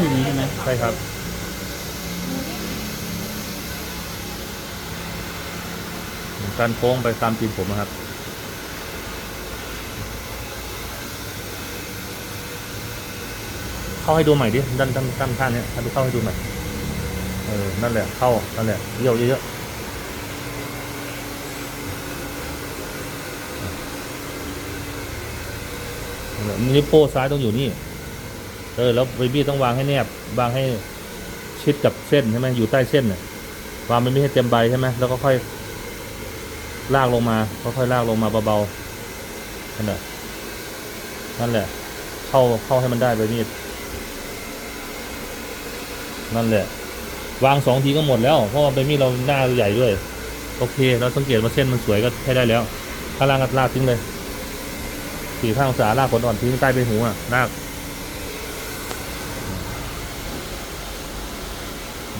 คืออย่างนี้ใช่ไหมใช่ครับ การโค้งไปตามตีนผมนะครับ เข้าให้ดูใหม่ดิ ด้านด้านด้านข้างเนี้ยให้ดูเข้าให้ดูใหม่ เออ นั่นแหละ เข้า นั่นแหละเยี่ยวเยอะๆนั่นแหละนิ้วโป้ซ้ายต้องอยู่นี่ เออแล้วเบบี้ต้องวางให้แนบวางให้ชิดกับเส้นใช่ไหมอยู่ใต้เส้นเนี่ยวางมันไม่ให้เต็มใบใช่ไหมแล้วก็ค่อยลากลงมาค่อยๆลากลงมาเบาๆนั่นแหละนั่นแหละ เข้าเข้าให้มันได้ใบมีดนั่นแหละ วางสองทีก็หมดแล้ว เพราะว่าใบมีดเราหน้าใหญ่ด้วย โอเค เราสังเกตว่าเส้นมันสวยก็ใช้ได้แล้วข้างล่างก็ลากทิ้งเลยสี่ข้างองศาลากขนอ่อนทิ้งใต้ใบหูอะลาก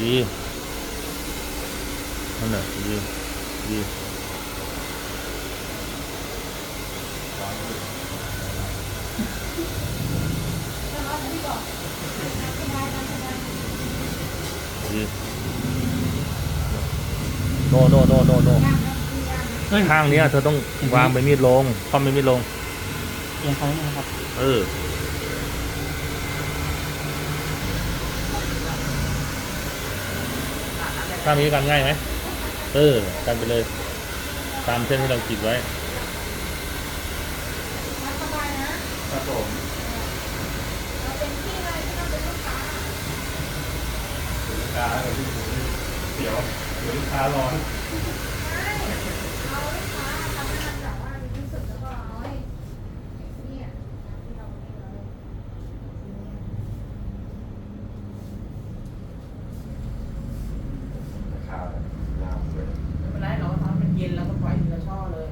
ดีนั่นแหละดีดีดีโนโนโนโนโนเฮ้ยข้างเนี้ยเธอต้องวางใบมีดลงคว่ำใบมีดลงเอียงเขาเนี่ยนะครับ เออ ถ้ามีกันง่ายไหมเออกันไปเลย ตามเส้นที่เราขีดไว้สบายนะครับผมเราเป็นที่อะไรที่เราเป็นลูกค้าลูกค้าเป็นที่ผมเสียวเดี๋ยวลูกค้าร้อน นแล้วก็ปล่อยทีละช่อเลย